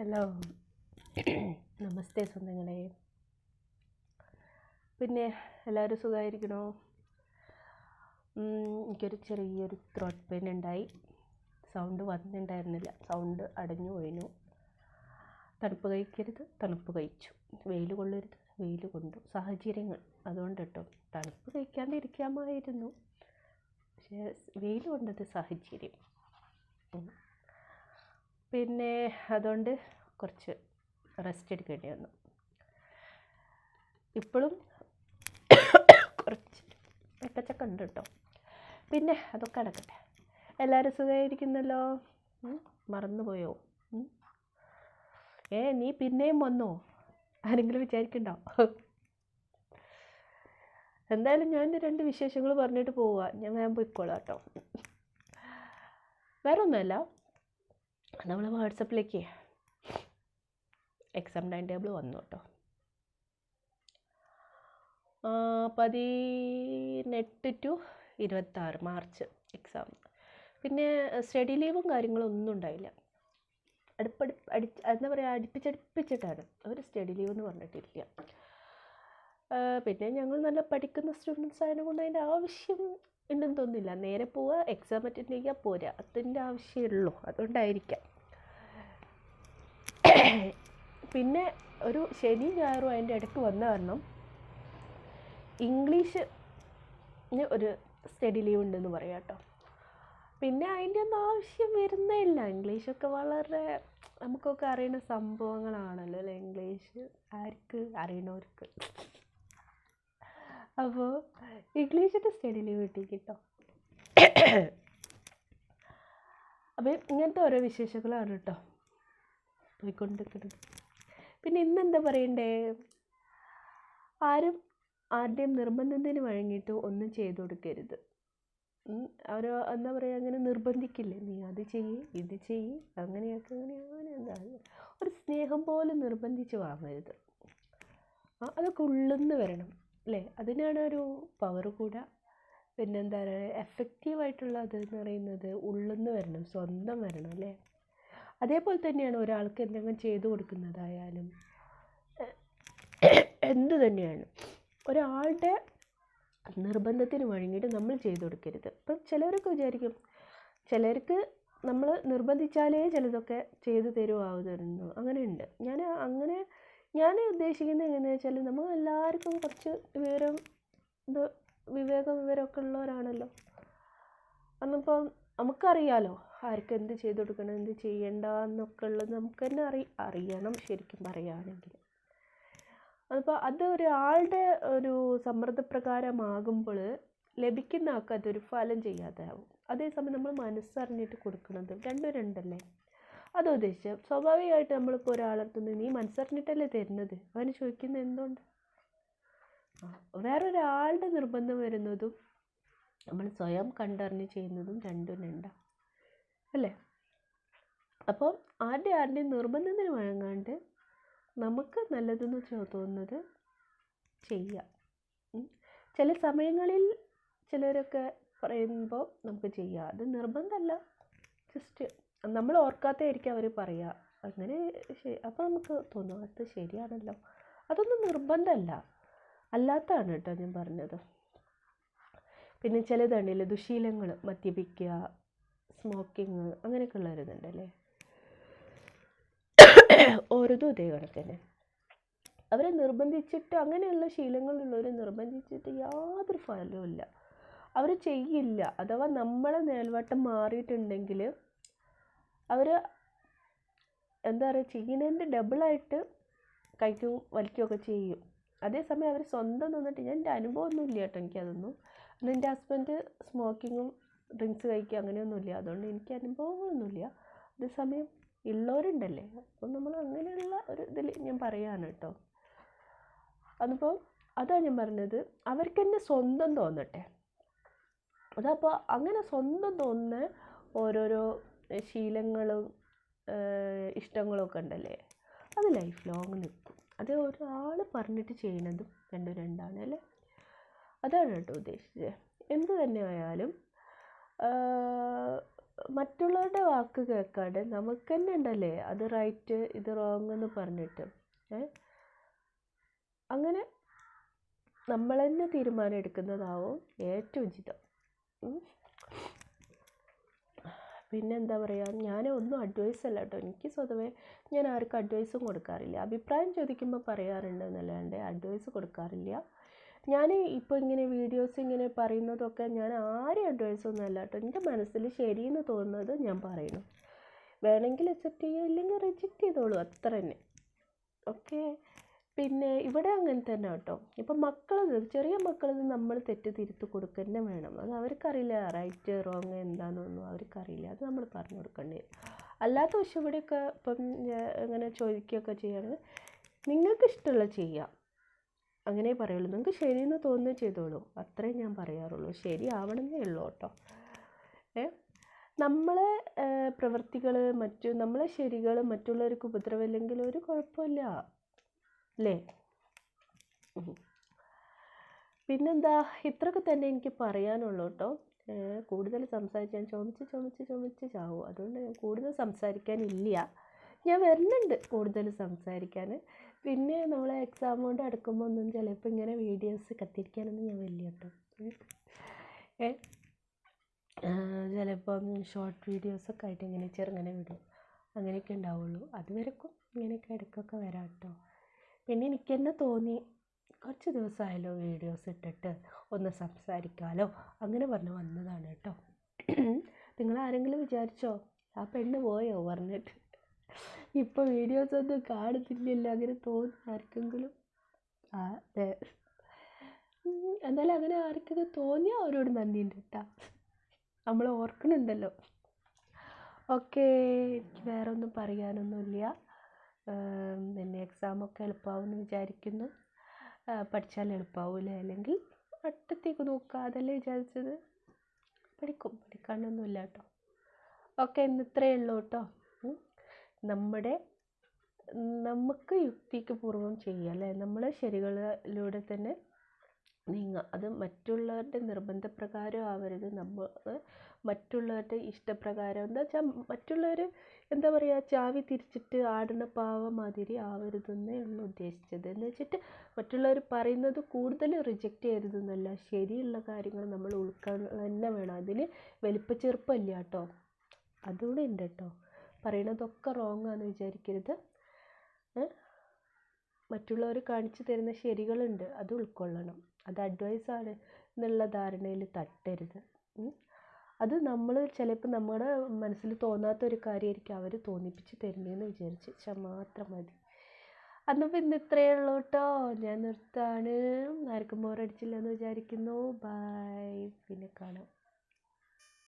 Hello. നമസ്തേ സ്വന്തങ്ങളെ. പിന്നെ എല്ലാവരും സുഖമായിരിക്കണോ എനിക്കൊരു ചെറിയൊരു ത്രോട്ട് പെയിൻ ഉണ്ടായി. സൗണ്ട് വന്നിട്ടുണ്ടായിരുന്നില്ല. സൗണ്ട് അടഞ്ഞു പോയിനു. തണുപ്പ് കഴിക്കരുത് തണുപ്പ് കഴിച്ചു. വെയിൽ കൊള്ളരുത് വെയിൽ കൊണ്ടു. സാഹചര്യങ്ങൾ. അതുകൊണ്ട് കേട്ടോ തണുപ്പ് കഴിക്കാണ്ടിരിക്കാമായിരുന്നു. പക്ഷേ വെയിൽ കൊണ്ടത് സാഹചര്യം. പിന്നെ അതുകൊണ്ട് കുറച്ച് റെസ്റ്റ് എടുക്കേണ്ടി വന്നു. ഇപ്പോഴും കുറച്ച് ചക്ക ഉണ്ട് കേട്ടോ പിന്നെ അതൊക്കെ അടക്കട്ടെ. എല്ലാവരും സുഖമായിരിക്കുന്നല്ലോ? മറന്നുപോയോ? ഏ നീ പിന്നെയും വന്നോ? ആരെങ്കിലും വിചാരിക്കണ്ടോ? എന്തായാലും ഞാൻ രണ്ട് വിശേഷങ്ങൾ പറഞ്ഞിട്ട് പോവുക ഞാൻ വേഗം പോയിക്കോളാം കേട്ടോ വേറെ ഒന്നുമല്ല നമ്മൾ വാട്സപ്പിലേക്ക് എക്സാം ടൈം ടേബിൾ വന്നു കേട്ടോ. പതിനെട്ട് ടു ഇരുപത്താറ് മാർച്ച് എക്സാം പിന്നെ സ്റ്റഡി ലീവും കാര്യങ്ങളും ഒന്നും ഉണ്ടായില്ല. അടുപ്പടി അടി എന്താ പറയുക അടുപ്പിച്ചടുപ്പിച്ചിട്ടാണ് അവർ സ്റ്റഡി ലീവ് എന്ന് പറഞ്ഞിട്ടില്ല പിന്നെ ഞങ്ങൾ നല്ല പഠിക്കുന്ന സ്റ്റുഡൻസ് ആയതുകൊണ്ട് അതിന്റെ ആവശ്യം ഉണ്ടെന്ന് തോന്നുന്നില്ല. നേരെ പോവുക എക്സാം അറ്റൻഡ് ചെയ്യുക പോരാ. അതിന്റെ ആവശ്യമേ ഉള്ളൂ. അതുകൊണ്ടായിരിക്കാം. പിന്നെ ഒരു ശനി ഞായറും അതിന്റെ ഇടയ്ക്ക് വന്ന കാരണം ഇംഗ്ലീഷ് ഒരു സ്റ്റഡി ലീവ് ഉണ്ടെന്ന് പറയാം കേട്ടോ. പിന്നെ അതിന്റെ ഒന്നും ആവശ്യം വരുന്നില്ല ഇംഗ്ലീഷൊക്കെ വളരെ നമുക്കൊക്കെ അറിയുന്ന സംഭവങ്ങളാണല്ലോ അല്ലേ ഇംഗ്ലീഷ്? ആർക്ക് അറിയണവർക്ക്. അപ്പോൾ ഇംഗ്ലീഷിന്റെ സ്റ്റഡി ലീവ് കിട്ടി കേട്ടോ അപ്പം ഇങ്ങനത്തെ ഓരോ വിശേഷങ്ങളാണ് കേട്ടോ പോയിക്കൊണ്ടിരിക്കുന്നത്. പിന്നെ ഇന്നെന്താ പറയണ്ടേ? ആരും ആരുടെയും നിർബന്ധത്തിന് വഴങ്ങിയിട്ട് ഒന്നും ചെയ്തു കൊടുക്കരുത്. അവർ എന്താ പറയുക അങ്ങനെ നിർബന്ധിക്കില്ലേ? നീ അത് ചെയ്യ് ഇത് ചെയ്യ് അങ്ങനെയൊക്കെ അങ്ങനെ അങ്ങനെ എന്താ ഒരു സ്നേഹം പോലെ നിർബന്ധിച്ച് വാങ്ങരുത്. ആ, അതൊക്കെ ഉള്ളുന്ന് വരണം അല്ലേ? അതിനാണ് ഒരു പവർ കൂടെ. പിന്നെന്താ പറയുക എഫക്റ്റീവായിട്ടുള്ള അത് എന്ന് പറയുന്നത് ഉള്ളുന്ന് വരണം സ്വന്തം വരണം അല്ലേ? അതേപോലെ തന്നെയാണ് ഒരാൾക്ക് എന്തെങ്കിലും ചെയ്തു കൊടുക്കുന്നതായാലും എന്തു തന്നെയാണ്. ഒരാളുടെ നിർബന്ധത്തിന് വഴങ്ങിയിട്ട് നമ്മൾ ചെയ്തു കൊടുക്കരുത്. ഇപ്പം ചിലവരൊക്കെ വിചാരിക്കും ചിലർക്ക് നമ്മൾ നിർബന്ധിച്ചാലേ ചിലതൊക്കെ ചെയ്തു തരുമാവുന്നു അങ്ങനെയുണ്ട്. ഞാൻ അങ്ങനെ ഞാൻ ഉദ്ദേശിക്കുന്നത് എങ്ങനെയാണെന്ന് വെച്ചാൽ നമ്മൾ എല്ലാവർക്കും കുറച്ച് വിവരം വിവേകം വിവരമൊക്കെ ഉള്ളവരാണല്ലോ. അന്നിപ്പം നമുക്കറിയാലോ ആർക്ക് എന്ത് ചെയ്ത് കൊടുക്കണം എന്ത് ചെയ്യണ്ട എന്നൊക്കെ ഉള്ളത് നമുക്ക് തന്നെ അറി അറിയണം ശരിക്കും പറയുകയാണെങ്കിൽ അപ്പോൾ അത് ഒരാളുടെ ഒരു സമ്മർദ്ദപ്രകാരമാകുമ്പോൾ ലഭിക്കുന്ന ആൾക്ക് അതൊരു ഫലം ചെയ്യാതെ ആവും അതേസമയം നമ്മൾ മനസ്സറിഞ്ഞിട്ട് കൊടുക്കുന്നത് രണ്ടും രണ്ടല്ലേ? അത് ഉദ്ദേശിച്ച്. സ്വാഭാവികമായിട്ട് നമ്മളിപ്പോൾ ഒരാളടുത്തുനിന്ന് നീ മനസ്സറിഞ്ഞിട്ടല്ലേ തരുന്നത്? അവന് ചോദിക്കുന്നത് എന്തുകൊണ്ട്? വേറൊരാളുടെ നിർബന്ധം വരുന്നതും നമ്മൾ സ്വയം കണ്ടറിഞ്ഞ് ചെയ്യുന്നതും രണ്ടും രണ്ടാണ് അല്ലേ? അപ്പോൾ ആരുടെ ആരുടെയും നിർബന്ധത്തിന് വഴങ്ങാണ്ട് നമുക്ക് നല്ലതെന്ന് തോന്നുന്നത് ചെയ്യാം. ചില സമയങ്ങളിൽ ചിലരൊക്കെ പറയുമ്പോൾ നമുക്ക് ചെയ്യാം. അത് നിർബന്ധമല്ല. ജസ്റ്റ് നമ്മൾ ഓർക്കാത്തതായിരിക്കും അവർ പറയുക. അങ്ങനെ അപ്പോൾ നമുക്ക് തോന്നും അത് ശരിയാണല്ലോ. അതൊന്നും നിർബന്ധമല്ല. അല്ലാത്തതാണ് കേട്ടോ ഞാൻ പറഞ്ഞത്. പിന്നെ ചിലതുണ്ടല്ലേ ദുശീലങ്ങൾ മദ്യപിക്കുക സ്മോക്കിങ് അങ്ങനെയൊക്കെ ഉള്ളവരുന്നുണ്ടല്ലേ ഓരോതും ഇതേ കണക്കന്നെ. അവരെ നിർബന്ധിച്ചിട്ട് അങ്ങനെയുള്ള ശീലങ്ങളുള്ളവരെ നിർബന്ധിച്ചിട്ട് യാതൊരു ഫലവും ഇല്ല. അവർ ചെയ്യില്ല. അഥവാ നമ്മളെ മേൽവട്ടം മാറിയിട്ടുണ്ടെങ്കിൽ അവർ എന്താ പറയുക ചെയ്യുന്നതിന്റെ ഡബിളായിട്ട് കഴിക്കും വലിക്കുകയൊക്കെ ചെയ്യും. അതേസമയം അവർ സ്വന്തം നിന്നിട്ട് ഞാൻ എന്റെ അനുഭവമൊന്നും ഇല്ല കേട്ടോ എനിക്കതൊന്നും. എന്റെ ഹസ്ബൻഡ് സ്മോക്കിങ്ങും ഡ്രിങ്ക്സ് കഴിക്കുക അങ്ങനെയൊന്നുമില്ല. അതുകൊണ്ട് എനിക്ക് അനുഭവങ്ങളൊന്നുമില്ല. അതേസമയം ഉള്ളവരുണ്ടല്ലേ? അപ്പം നമ്മൾ അങ്ങനെയുള്ള ഒരു ഇതിൽ ഞാൻ പറയുകയാണ് കേട്ടോ. അതിപ്പോൾ അതാണ് ഞാൻ പറഞ്ഞത് അവർക്ക് തന്നെ സ്വന്തം തോന്നട്ടെ. അതപ്പോൾ അങ്ങനെ സ്വന്തം തോന്നുന്ന ഓരോരോ ശീലങ്ങളും ഇഷ്ടങ്ങളൊക്കെ ഉണ്ടല്ലേ? അത് ലൈഫ് ലോങ് നിൽക്കും. അത് ഒരാൾ പറഞ്ഞിട്ട് ചെയ്യണതും രണ്ടും രണ്ടാണ് അല്ലേ? അതാണ് കേട്ടോ ഉദ്ദേശിച്ചത്. എന്ത് തന്നെ ആയാലും മറ്റുള്ളവരുടെ വാക്ക് കേൾക്കാതെ നമുക്ക് തന്നെ ഉണ്ടല്ലേ? അത് റൈറ്റ് ഇത് റോങ് എന്ന് പറഞ്ഞിട്ട്. അങ്ങനെ നമ്മൾ തന്നെ തീരുമാനം എടുക്കുന്നതാവും ഏറ്റവും ഉചിതം. പിന്നെന്താ പറയുക ഞാൻ ഒന്നും അഡ്വൈസ് അല്ല കേട്ടോ എനിക്ക് സ്വതവേ ഞാൻ ആർക്കും അഡ്വൈസും കൊടുക്കാറില്ല. അഭിപ്രായം ചോദിക്കുമ്പോൾ പറയാറുണ്ട് എന്നല്ലാണ്ട് അഡ്വൈസ് കൊടുക്കാറില്ല. ഞാൻ ഇപ്പോൾ ഇങ്ങനെ വീഡിയോസ് ഇങ്ങനെ പറയുന്നതൊക്കെ ഞാൻ ആരും അഡ്വൈസ് ഒന്നും അല്ല കേട്ടോ എന്റെ മനസ്സിൽ ശരിയെന്ന് തോന്നുന്നത് ഞാൻ പറയുന്നു. വേണമെങ്കിൽ അക്സെപ്റ്റ് ചെയ്യുക ഇല്ലെങ്കിൽ റിജക്റ്റ് ചെയ്തോളൂ. അത്ര തന്നെ. ഓക്കെ പിന്നെ ഇവിടെ അങ്ങനെ തന്നെ കേട്ടോ ഇപ്പം മക്കൾ ചെറിയ മക്കളത് നമ്മൾ തെറ്റ് തിരുത്തി കൊടുക്കുക തന്നെ വേണം. അത് അവർക്കറിയില്ല റൈറ്റ് റോങ് എന്താണെന്നൊന്നും അവർക്കറിയില്ല. അത് നമ്മൾ പറഞ്ഞു കൊടുക്കേണ്ടി വരും. അല്ലാത്ത പക്ഷെ ഇവിടെയൊക്കെ ഇപ്പം ഇങ്ങനെ ചോദിക്കുകയൊക്കെ ചെയ്യുകയാണെങ്കിൽ നിങ്ങൾക്ക് ഇഷ്ടമുള്ള ചെയ്യാം. അങ്ങനെ പറയുള്ളൂ. നിങ്ങൾക്ക് ശരിയെന്ന് തോന്നുകയും ചെയ്തോളൂ. അത്രയും ഞാൻ പറയാറുള്ളൂ. ശരിയാവണമെന്നേ ഉള്ളൂ കേട്ടോ. ഏ? നമ്മളെ പ്രവൃത്തികൾ മറ്റു നമ്മളെ ശരികൾ മറ്റുള്ളവർക്ക് ഉപദ്രവമില്ലെങ്കിൽ ഒരു കുഴപ്പമില്ല. അല്ലേ? പിന്നെന്താ? ഇത്രയൊക്കെ തന്നെ എനിക്ക് പറയാനുള്ളൂ കേട്ടോ. കൂടുതൽ സംസാരിക്കാൻ ചുമച്ച് ചുമച്ച് ചുമച്ച് ചാവും. അതുകൊണ്ട് ഞാൻ കൂടുതൽ സംസാരിക്കാനില്ല. ഞാൻ വരുന്നുണ്ട് കൂടുതൽ സംസാരിക്കാൻ. പിന്നെ നമ്മൾ എക്സാം കൊണ്ട് അടുക്കുമ്പോൾ ഒന്നും ചിലപ്പോൾ ഇങ്ങനെ വീഡിയോസ് കത്തിരിക്കാനൊന്നും ഞാൻ വലിയ കേട്ടോ. ഏ? ചിലപ്പം ഷോർട്ട് വീഡിയോസൊക്കെ ആയിട്ട് ഇങ്ങനെ ചെറുങ്ങനെ വിടും. അങ്ങനെയൊക്കെ ഉണ്ടാവുള്ളൂ. അതുവരെക്കും ഇങ്ങനെയൊക്കെ ഇടയ്ക്കൊക്കെ വരാം കേട്ടോ പിന്നെ എനിക്ക് തന്നെ തോന്നി കുറച്ച് ദിവസമായല്ലോ വീഡിയോസ് ഇട്ടിട്ട് ഒന്ന് സംസാരിക്കാമല്ലോ അങ്ങനെ പറഞ്ഞ് വന്നതാണ് കേട്ടോ നിങ്ങൾ ആരെങ്കിലും വിചാരിച്ചോ ആ പെണ്ണ് പോയോ പറഞ്ഞിട്ട്? ഇപ്പോൾ വീഡിയോസ് ഒന്നും കാണുന്നില്ലല്ലോ അങ്ങനെ തോന്നി ആർക്കെങ്കിലും. ആ അതെ. എന്നാലും അങ്ങനെ ആർക്കെങ്കിലും തോന്നിയാൽ അവരോട് നന്ദിയുണ്ട് കേട്ടോ. നമ്മൾ ഓർക്കണുണ്ടല്ലോ. ഓക്കെ എനിക്ക് വേറെ ഒന്നും പറയാനൊന്നുമില്ല പിന്നെ എക്സാമൊക്കെ എളുപ്പമാവുമെന്ന് വിചാരിക്കുന്നു. പഠിച്ചാൽ എളുപ്പമാവില്ല അല്ലെങ്കിൽ അടുത്തേക്ക് നോക്കുക അതല്ലേ വിചാരിച്ചത്. പഠിക്കും പഠിക്കാണ്ടൊന്നുമില്ല കേട്ടോ. ഓക്കെ ഇന്ന് ഇത്രയേ ഉള്ളൂ കേട്ടോ. നമ്മുടെ നമുക്ക് യുക്തിക്ക് പൂർവം ചെയ്യുക അല്ലേ? നമ്മൾ ശരികളിലൂടെ തന്നെ നീങ്ങുക അത് മറ്റുള്ളവരുടെ നിർബന്ധപ്രകാരം ആവരുത്. നമ്മൾ മറ്റുള്ളവരുടെ ഇഷ്ടപ്രകാരം. എന്താ വെച്ചാൽ മറ്റുള്ളവർ എന്താ പറയുക ചാവി തിരിച്ചിട്ട് ആടുന്ന പാവ മാതിരി ആവരുതെന്നേ ഉള്ളൂ ഉദ്ദേശിച്ചത്. എന്ന് വെച്ചിട്ട് മറ്റുള്ളവർ പറയുന്നത് കൂടുതൽ റിജക്റ്റ് ചെയ്യരുതെന്നല്ല. ശരിയുള്ള കാര്യങ്ങൾ നമ്മൾ ഉൾക്കൊള്ളുക തന്നെ വേണം. അതിന് വലിപ്പച്ചെറുപ്പമില്ല കേട്ടോ. അതുകൂടെ ഉണ്ട് കേട്ടോ. പറയണതൊക്കെ ആണെന്ന് വിചാരിക്കരുത്? മറ്റുള്ളവർ കാണിച്ചു തരുന്ന ശരികളുണ്ട് അത് ഉൾക്കൊള്ളണം. അത് അഡ്വൈസാണ് എന്നുള്ള ധാരണയിൽ തട്ടരുത്. അത് നമ്മൾ ചിലപ്പോൾ നമ്മുടെ മനസ്സിൽ തോന്നാത്തൊരു കാര്യമായിരിക്കും അവർ തോന്നിപ്പിച്ച് തരുന്നതെന്ന് വിചാരിച്ച്. മാത്രം മതി. അന്നപ്പോൾ ഇന്ന് ഇത്രയേ ഉള്ളൂ കേട്ടോ ഞാൻ നിർത്താണ്. ആർക്കും ബോറടിച്ചില്ല എന്ന് വിചാരിക്കുന്നു. ബൈ പിന്നെ കാണാം.